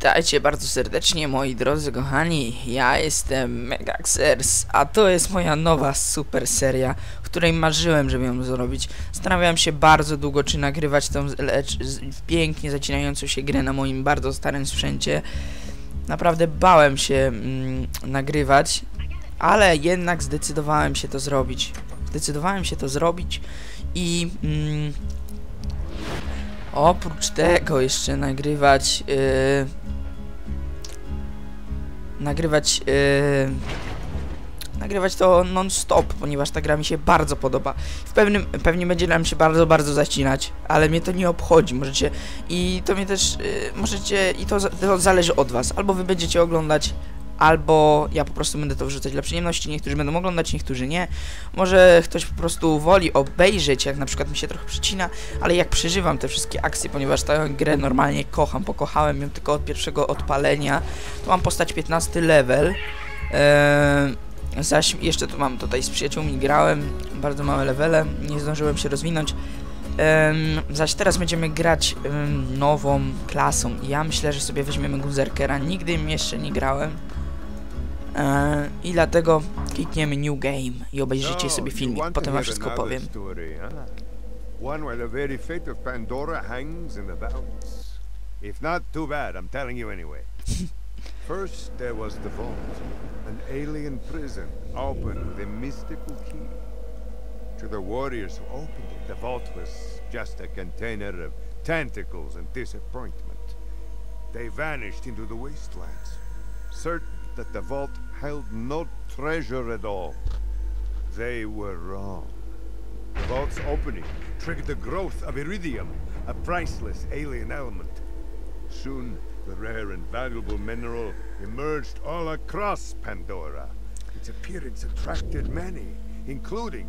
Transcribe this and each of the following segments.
Witajcie bardzo serdecznie moi drodzy kochani, ja jestem Megaxers, a to jest moja nowa super seria, której marzyłem, żeby ją zrobić. Zastanawiałem się bardzo długo, czy nagrywać tą lecz, pięknie zacinającą się grę na moim bardzo starym sprzęcie. Naprawdę bałem się mm, nagrywać, ale jednak zdecydowałem się to zrobić. Zdecydowałem się to zrobić i... Mm, Oprócz tego jeszcze nagrywać yy, nagrywać yy, nagrywać to non-stop, ponieważ ta gra mi się bardzo podoba. W pewnym, pewnie będzie nam się bardzo, bardzo zacinać, ale mnie to nie obchodzi, możecie i to mnie też, yy, możecie, i to, to zależy od was, albo wy będziecie oglądać albo ja po prostu będę to wrzucać dla przyjemności, niektórzy będą oglądać, niektórzy nie. Może ktoś po prostu woli obejrzeć, jak na przykład mi się trochę przycina, ale jak przeżywam te wszystkie akcje, ponieważ tę grę normalnie kocham, pokochałem ją tylko od pierwszego odpalenia. Tu mam postać 15 level. Eee, zaś jeszcze tu mam tutaj z przyjaciółmi grałem, bardzo małe levele, nie zdążyłem się rozwinąć. Um, zaś teraz będziemy grać um, nową klasą. Ja myślę, że sobie weźmiemy Guzerkera. Nigdy im jeszcze nie grałem. I dlatego klikniemy New Game i obejrzycie sobie filmik, potem wam wszystko powiem. One where the very fate of Pandora hangs in the balance. If not, too bad, I'm telling you anyway. First, there was the vault, an alien prison opened with a mystical key. To the warriors who opened it, the vault was just a container of tentacles and disappointment. They vanished into the wastelands, certain that the vault held no treasure at all. They were wrong. The vault's opening triggered the growth of iridium, a priceless alien element. Soon, the rare and valuable mineral emerged all across Pandora. Its appearance attracted many, including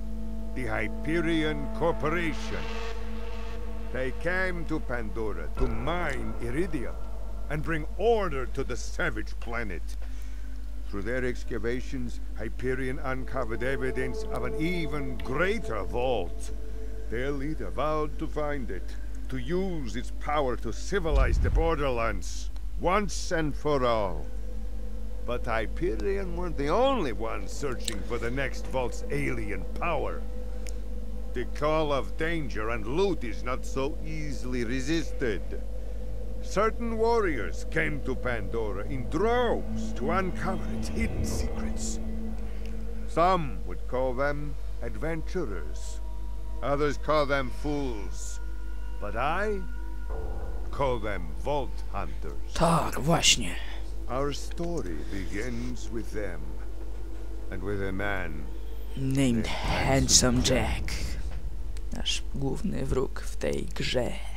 the Hyperion Corporation. They came to Pandora to mine iridium and bring order to the savage planet. Through their excavations, Hyperion uncovered evidence of an even greater vault. Their leader vowed to find it, to use its power to civilize the borderlands, once and for all. But Hyperion weren't the only ones searching for the next vault's alien power. The call of danger and loot is not so easily resisted. Certain warriors came to Pandora in droves to uncover its hidden secrets. Some would call them adventurers. Others call them fools. But I call them vault hunters. Tak, właśnie. Our story begins with them. And with a man. Named Handsome Jack. Nasz główny wróg w tej grze.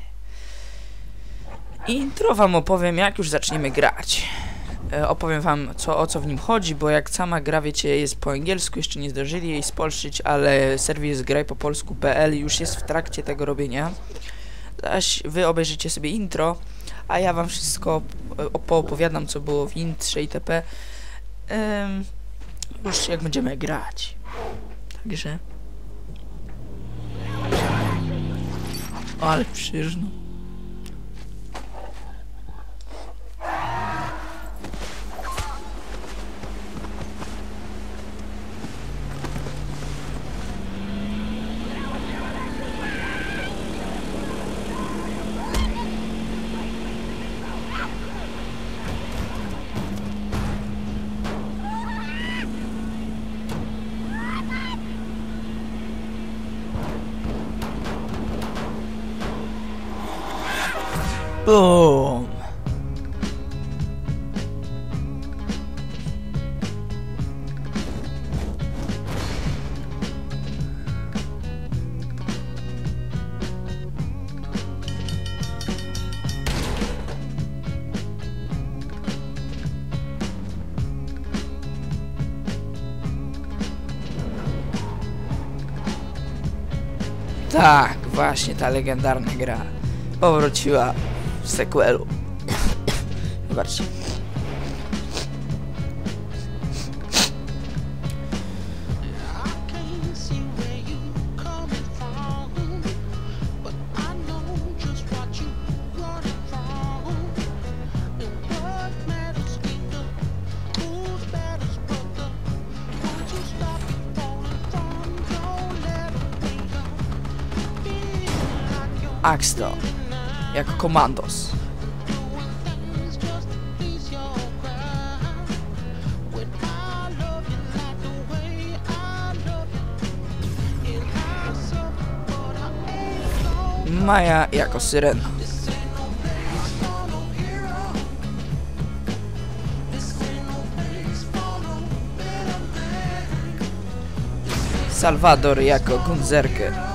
Intro wam opowiem, jak już zaczniemy grać. E, opowiem wam, co, o co w nim chodzi, bo jak sama gra, wiecie, jest po angielsku, jeszcze nie zdążyli jej spolszyć, ale serwis graj po polsku.pl już jest w trakcie tego robienia. Zaś wy obejrzycie sobie intro, a ja wam wszystko poopowiadam, co było w intrze itp. Ehm, już jak będziemy grać. Także... O, ale przyżno. Boom! Tak, właśnie ta legendarna gra powróciła sequelo. Agora sim. Jako komandos. Maja jako syrena. Salvador jako Gunzerkę.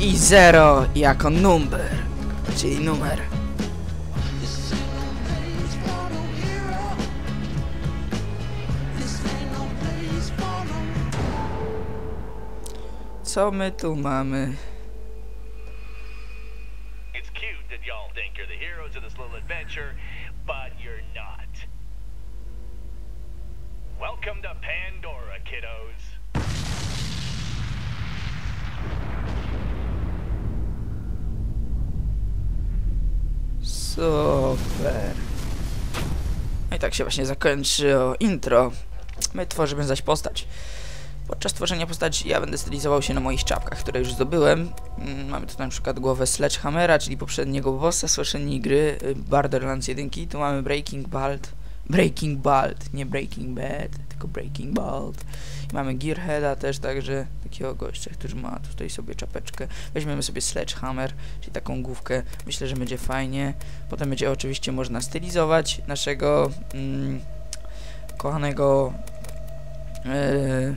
I zero jako number, czyli numer. Co my tu mamy? It's cute that y'all think you're the heroes of this little adventure, but you're not. Welcome to Pandora, kiddos. Super. No i tak się właśnie zakończyło intro. My tworzymy zaś postać. Podczas tworzenia postaci ja będę stylizował się na moich czapkach, które już zdobyłem. Mm, Mamy tu na przykład głowę Sledgehammera, czyli poprzedniego bossa z gry y, Borderlands 1. Tu mamy Breaking Bald. Breaking Bald, nie Breaking Bad, tylko Breaking Bald. I mamy Gearheada też, także takiego gościa, który ma tutaj sobie czapeczkę. Weźmiemy sobie Sledgehammer, czyli taką główkę. Myślę, że będzie fajnie. Potem będzie oczywiście można stylizować naszego mm, kochanego yy,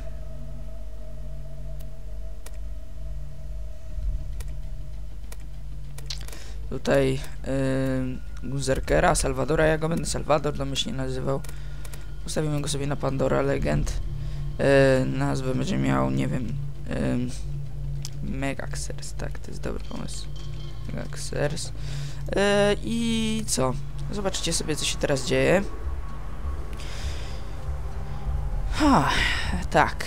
tutaj yy, Guzerkera, Salvadora, ja go będę Salvador domyślnie nazywał. Ustawimy go sobie na Pandora Legend. Yy, nazwę będzie miał, nie wiem, yy, Megaxers, tak, to jest dobry pomysł. Megaxers. Yy, I co? Zobaczycie sobie, co się teraz dzieje. Ha, tak.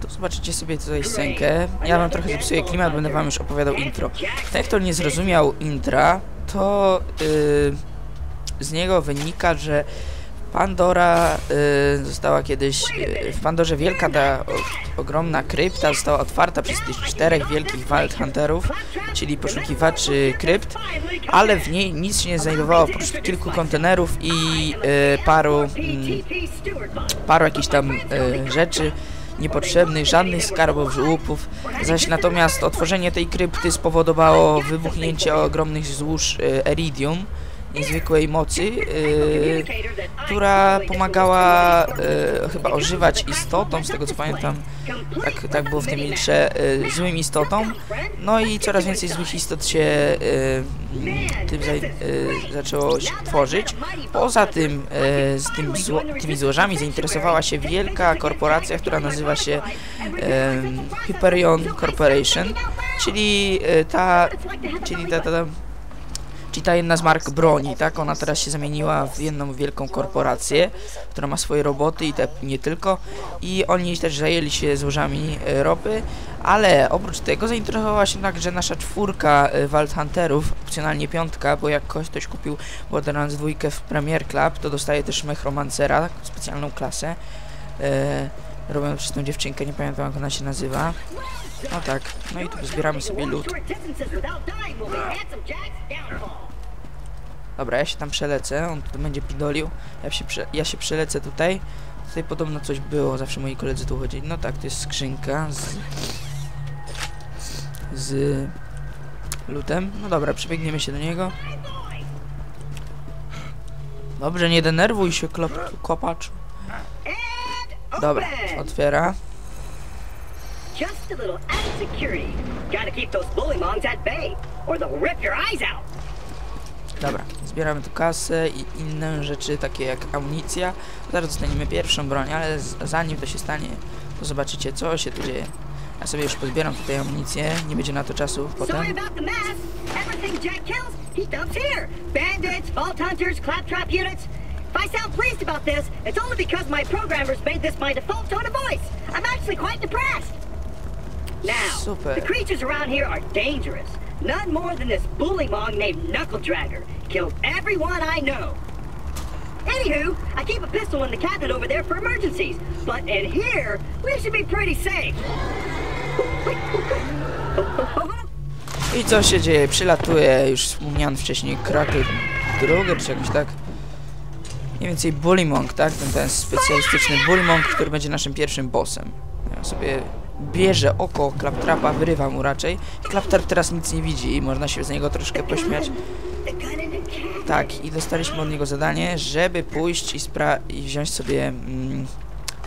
To zobaczycie sobie tutaj scenkę. Ja wam trochę zepsuję klimat, będę wam już opowiadał intro. Ten, kto nie zrozumiał intra, to yy, z niego wynika, że Pandora y, została kiedyś, y, w Pandorze wielka ta o, ogromna krypta została otwarta przez tych czterech wielkich Wild Hunterów, czyli poszukiwaczy krypt, ale w niej nic się nie znajdowało oprócz kilku kontenerów i y, paru, mm, paru jakichś tam y, rzeczy niepotrzebnych, żadnych skarbów, żłupów, zaś natomiast otworzenie tej krypty spowodowało wybuchnięcie ogromnych złóż y, Eridium, niezwykłej mocy, y, która pomagała y, chyba ożywać istotom, z tego co pamiętam, tak, tak było w tym intrze, y, złym istotom. No i coraz więcej złych istot się y, tym za, zaczęło się tworzyć. Poza tym z tym zło, tymi złożami zainteresowała się wielka korporacja, która nazywa się Hyperion Corporation, czyli ta, czyli ta, ta, ta Czyli ta jedna z mark broni, tak? Ona teraz się zamieniła w jedną wielką korporację, która ma swoje roboty i te nie tylko. I oni też zajęli się złożami e, ropy, ale oprócz tego zainteresowała się także nasza czwórka e, Wild Hunterów, opcjonalnie piątka, bo jak ktoś kupił Borderlands 2 w Premier Club, to dostaje też Mech Romancera, specjalną klasę. E, robią przez tą dziewczynkę, nie pamiętam jak ona się nazywa. No tak, no i tu zbieramy sobie lód. Dobra, ja się tam przelecę, on tu będzie pidolił. Ja się, prze, ja się przelecę tutaj. Tutaj podobno coś było, zawsze moi koledzy tu chodzili. No tak, to jest skrzynka z... Z... Lutem. No dobra, przebiegniemy się do niego. Dobrze, nie denerwuj się, klop, kopacz. Dobra, otwiera. Just a little added security. Gotta keep those bullymongs at bay, or they'll rip your eyes out. Dobra, zbieramy tu kasę i inne rzeczy, takie jak amunicja. Zaraz dostaniemy pierwszą broń, ale zanim to się stanie, to zobaczycie, co się tu dzieje. Ja sobie już pozbieram tutaj amunicję, nie będzie na to czasu Sorry potem. about the mess. Everything Jack kills, he dumps here. Bandits, vault hunters, claptrap units. If I sound pleased about this, it's only because my programmers made this my default tone of voice. I'm actually quite depressed. Now, Super. the creatures around here are dangerous. None more than this bullymong named Knuckle Dragger. Killed everyone I know. Anywho, I keep a pistol in the cabinet over there for emergencies. But in here, we should be pretty safe. I co się dzieje? Przylatuje już wspomniany wcześniej Krakel Druger, czy jakoś tak. Mniej więcej Bullymong, tak? Ten, ten specjalistyczny Bullymong, który będzie naszym pierwszym bossem. Ja sobie bierze oko Claptrapa, wyrywa mu raczej. I Claptrap teraz nic nie widzi i można się z niego troszkę pośmiać. Tak, i dostaliśmy od niego zadanie, żeby pójść i, i wziąć sobie mm,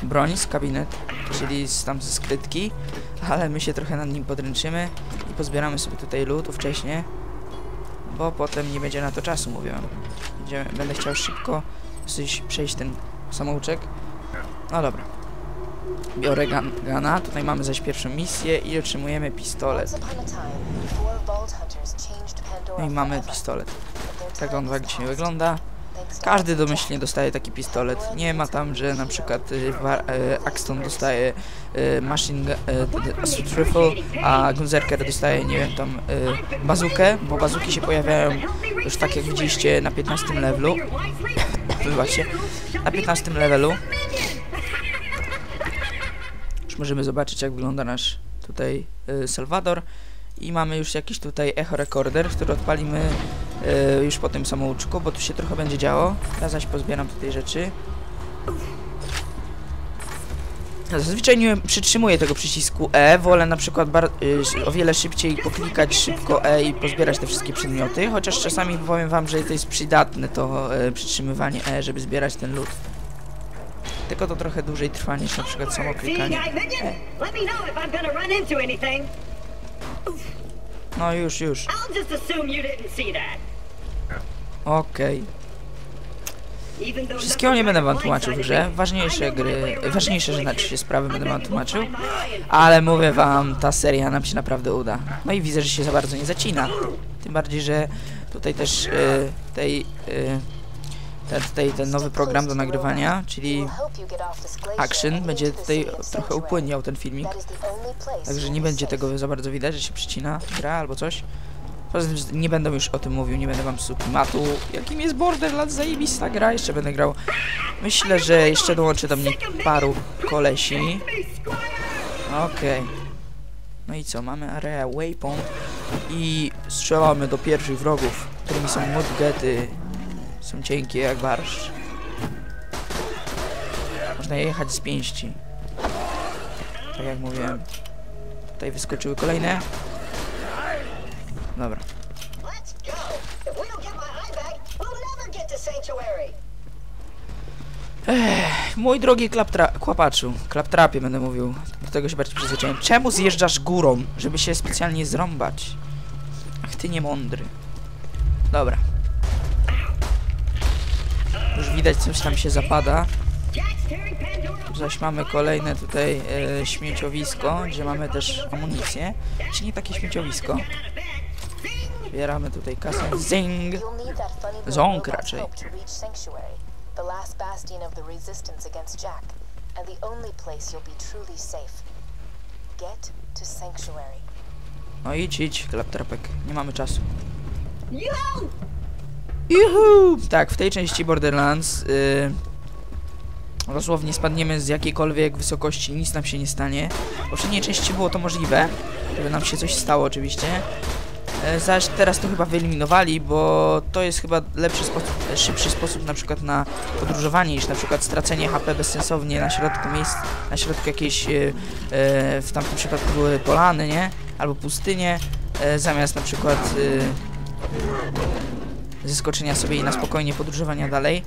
broń z kabinet, czyli z, tam ze skrytki, ale my się trochę nad nim podręczymy i pozbieramy sobie tutaj loot wcześniej, bo potem nie będzie na to czasu, mówiłem. Będę chciał szybko dosyć przejść ten samouczek. No dobra. Biorę gan- gana, tutaj mamy zaś pierwszą misję i otrzymujemy pistolet. No i mamy pistolet. Tak on właśnie past. wygląda. Każdy domyślnie dostaje taki pistolet. Nie ma tam, że na przykład y, Axton dostaje y, Machine Assault Rifle, a Gunzerker dostaje, nie wiem, tam bazukę, bo bazuki się pojawiają już tak jak widzieliście na 15 levelu. Wybaczcie, na 15 levelu. Już możemy zobaczyć jak wygląda nasz tutaj y. I mamy już jakiś tutaj echo recorder, który odpalimy y, już po tym samouczku, bo tu się trochę będzie działo. Ja zaś pozbieram tutaj rzeczy. Zazwyczaj nie przytrzymuję tego przycisku E, wolę na przykład y, o wiele szybciej poklikać szybko E i pozbierać te wszystkie przedmioty, chociaż czasami powiem wam, że to jest przydatne to y, przytrzymywanie E, żeby zbierać ten loot. Tylko to trochę dłużej trwa niż na przykład samo klikanie. anything. No już, już. Okej. Though Wszystkiego nie będę wam tłumaczył w grze. Ważniejsze gry, ważniejsze this znaczy się sprawy będę wam tłumaczył. Ale mówię wam, ta seria nam się naprawdę uda. No i widzę, że się za bardzo nie zacina. Tym bardziej, że tutaj też y, tej, y, ten, tutaj ten nowy program do nagrywania, czyli Action, będzie tutaj trochę upłynniał ten filmik. Także nie będzie tego za bardzo widać, że się przycina gra albo coś. Nie będę już o tym mówił, nie będę wam psuł klimatu. Jakim jest Borderlands, zajebista gra, jeszcze będę grał. Myślę, że jeszcze dołączy do mnie paru kolesi. Okej. No i co, mamy area waypoint i strzelamy do pierwszych wrogów, którymi są mudgety. Są cienkie jak barszcz. Można je jechać z pięści. Tak jak mówiłem. Tutaj wyskoczyły kolejne. To Sanctuary! Mój drogi klaptra- kłapaczu, klaptrapie będę mówił, do tego się bardziej przyzwyczaiłem. Czemu zjeżdżasz górą, żeby się specjalnie zrąbać? Ach, ty niemądry. Dobra. Już widać, coś tam się zapada. Zaś mamy kolejne tutaj e, śmieciowisko, gdzie mamy też amunicję. Czy nie takie śmieciowisko? Zbieramy tutaj kasę. Zing! Robot's raczej. help to reach Sanctuary, the last bastion of the resistance against Jack, and the only place you'll be truly safe. Get to Sanctuary. No idź, idź, klaptrapek. Nie mamy czasu. Juhu! Tak, w tej części Borderlands yy, dosłownie spadniemy z jakiejkolwiek wysokości, nic nam się nie stanie. W poprzedniej części było to możliwe, żeby nam się coś stało oczywiście. E, zaś teraz to chyba wyeliminowali, bo to jest chyba lepszy sposób, szybszy sposób na przykład na podróżowanie niż na przykład stracenie HP bezsensownie na środku miejsc, na środku jakiejś, e, e, w tamtym przypadku były polany, nie? Albo pustynie, zamiast na przykład zeskoczenia sobie i na spokojnie podróżowania dalej,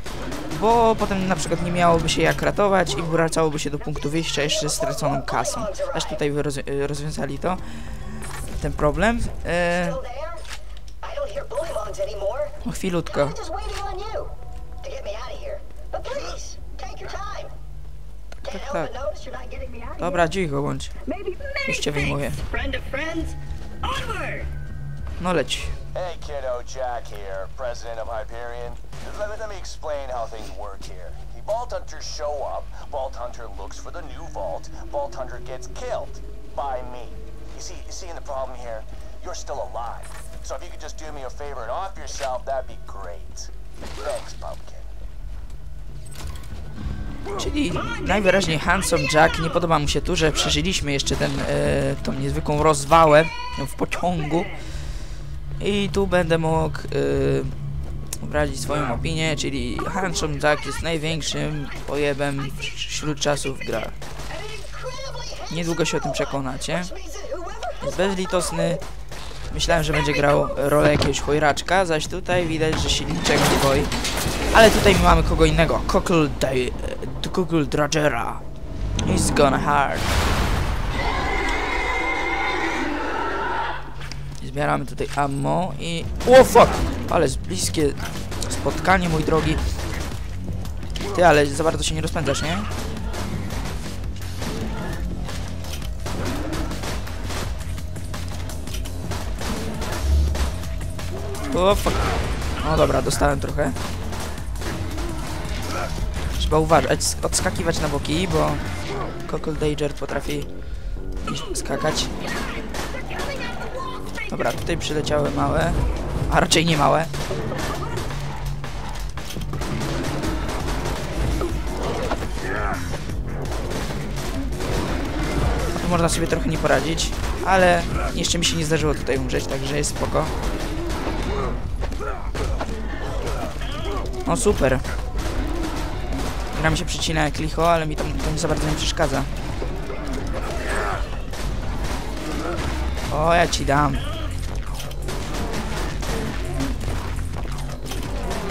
bo potem na przykład nie miałoby się jak ratować i wracałoby się do punktu wyjścia jeszcze z straconą kasą. Aż tutaj rozwiązali to, ten problem. E, Still there? I don't hear bullymongs anymore. no chwilutko. I'm just waiting on you to get me out of here. But please, take your time. Can't tak, help tak. but notice you're not getting me out of Dobra, cicho bądź. Maybe, maybe Już cię wyjmuję. thanks, friend of friends. Onward! No leć. Hey kiddo, Jack here, president of Hyperion. Let, let me explain how things work here. Vault Hunters show up, Vault Hunter looks for the new vault, Vault Hunter gets killed by me. You see, the problem here? You're still alive. So if you could just do me a favor and off yourself, that'd be great. Thanks, Pumpkin. Czyli najwyraźniej Handsome Jack nie podoba mu się tu, że przeżyliśmy jeszcze ten, e, tą niezwykłą rozwałę w pociągu. I tu będę mógł e, wyrazić swoją opinię, czyli Handsome Jack jest największym pojebem wśród czasów w grach. Niedługo się o tym przekonacie. Jest bezlitosny. Myślałem, że będzie grał rolę jakiegoś chojraczka, zaś tutaj widać, że się niczego nie boi. Ale tutaj mamy kogo innego. Cockle Day... Cockle Dragera. He's gonna hard. Zbieramy tutaj ammo i... O fuck! Ale bliskie spotkanie, mój drogi. Ty, ale za bardzo się nie rozpędzasz, nie? O fuck. No dobra, dostałem trochę. Trzeba uważać, odskakiwać na boki, bo Cockle Danger potrafi skakać. Dobra, tutaj przyleciały małe, a raczej nie małe. Można sobie trochę nie poradzić, ale jeszcze mi się nie zdarzyło tutaj umrzeć, także jest spoko. O super. Gra mi się przycina jak licho, ale mi to, nie za bardzo nie przeszkadza. O, ja ci dam.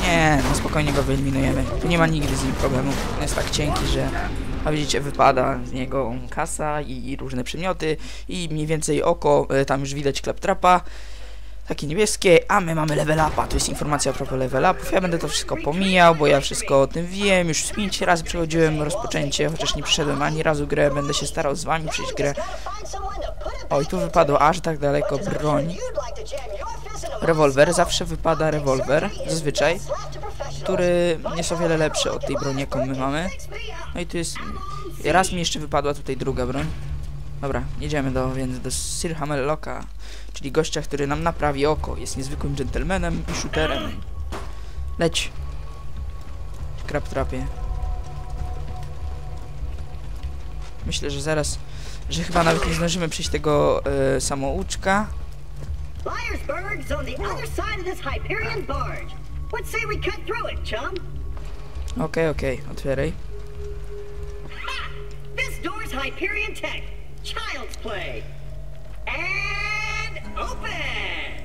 Nie, no spokojnie go wyeliminujemy. Tu nie ma nigdy z nim problemu. On jest tak cienki, że... A widzicie, wypada z niego kasa i, i różne przedmioty i mniej więcej oko, y, tam już widać kleptrapa takie niebieskie, a my mamy level upa. To jest informacja a propos level upów. Ja będę to wszystko pomijał, bo ja wszystko o tym wiem. Już 5 razy przechodziłem rozpoczęcie, chociaż nie przeszedłem ani razu grę. Będę się starał z wami przejść grę. Oj, tu wypadło aż tak daleko broń. Rewolwer, zawsze wypada rewolwer, zazwyczaj, który jest o wiele lepszy od tej broni, jaką my mamy. No i tu jest... Raz mi jeszcze wypadła tutaj druga broń. Dobra, jedziemy do, więc do Sir Hamellocka, czyli gościa, który nam naprawi oko. Jest niezwykłym dżentelmenem i shooterem. Leć. Krab trapie. Myślę, że zaraz, że chyba nawet nie zdążymy przejść tego e, samouczka. Liarsburg's on the other side of this Hyperion barge. What say we cut through it, chum? Okej, okej, otwieraj. Ha! This door's Hyperion tech. Child's play. And open!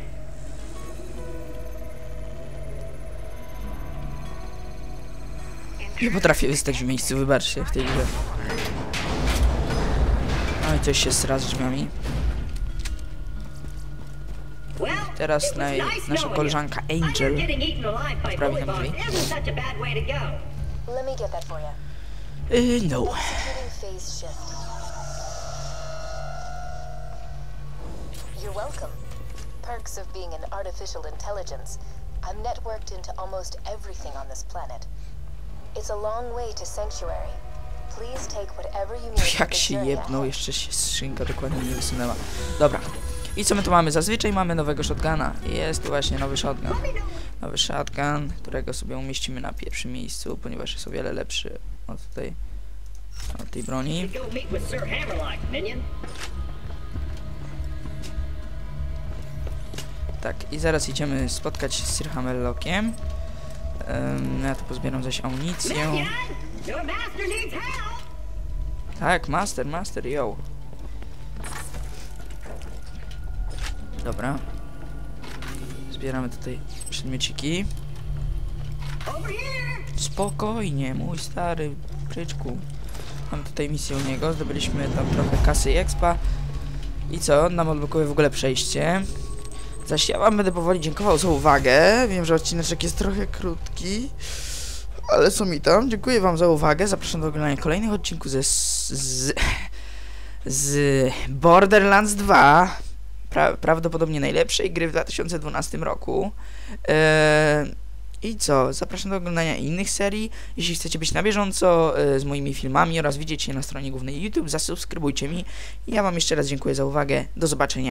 Nie potrafię wystać w miejscu, wybaczcie, w tej grze. No i coś się sra z drzwiami. Well, Teraz naj, nasza koleżanka Angel tam bombs drzwi. isn't such Perks of being an artificial intelligence. I'm networked into almost everything on this planet. It's a long way to Sanctuary. Please take whatever you need Jak się jebnął, jeszcze się skrzynka dokładnie nie wysunęła. Dobra. I co my tu mamy? Zazwyczaj mamy nowego shotguna. Jest tu właśnie nowy shotgun. Nowy shotgun, którego sobie umieścimy na pierwszym miejscu, ponieważ jest o wiele lepszy od tej, od tej broni. Tak, i zaraz idziemy spotkać się z Sir Hammerlockiem. Um, ja tu pozbieram zaś amunicję. Tak, master, master, yo. Dobra. Zbieramy tutaj przedmiociki. Spokojnie, mój stary pryczku. Mam tutaj misję u niego, zdobyliśmy tam trochę kasy i expa. I co, on nam odblokuje w ogóle przejście. Zaś ja wam będę powoli dziękował za uwagę. Wiem, że odcineczek jest trochę krótki. Ale co mi tam? Dziękuję wam za uwagę. Zapraszam do oglądania kolejnych odcinków ze, z, z Borderlands 2. Pra, prawdopodobnie najlepszej gry w 2012 roku. Eee, I co? Zapraszam do oglądania innych serii. Jeśli chcecie być na bieżąco y, z moimi filmami oraz widzieć je na stronie głównej YouTube, zasubskrybujcie mi. Ja Wam jeszcze raz dziękuję za uwagę. Do zobaczenia.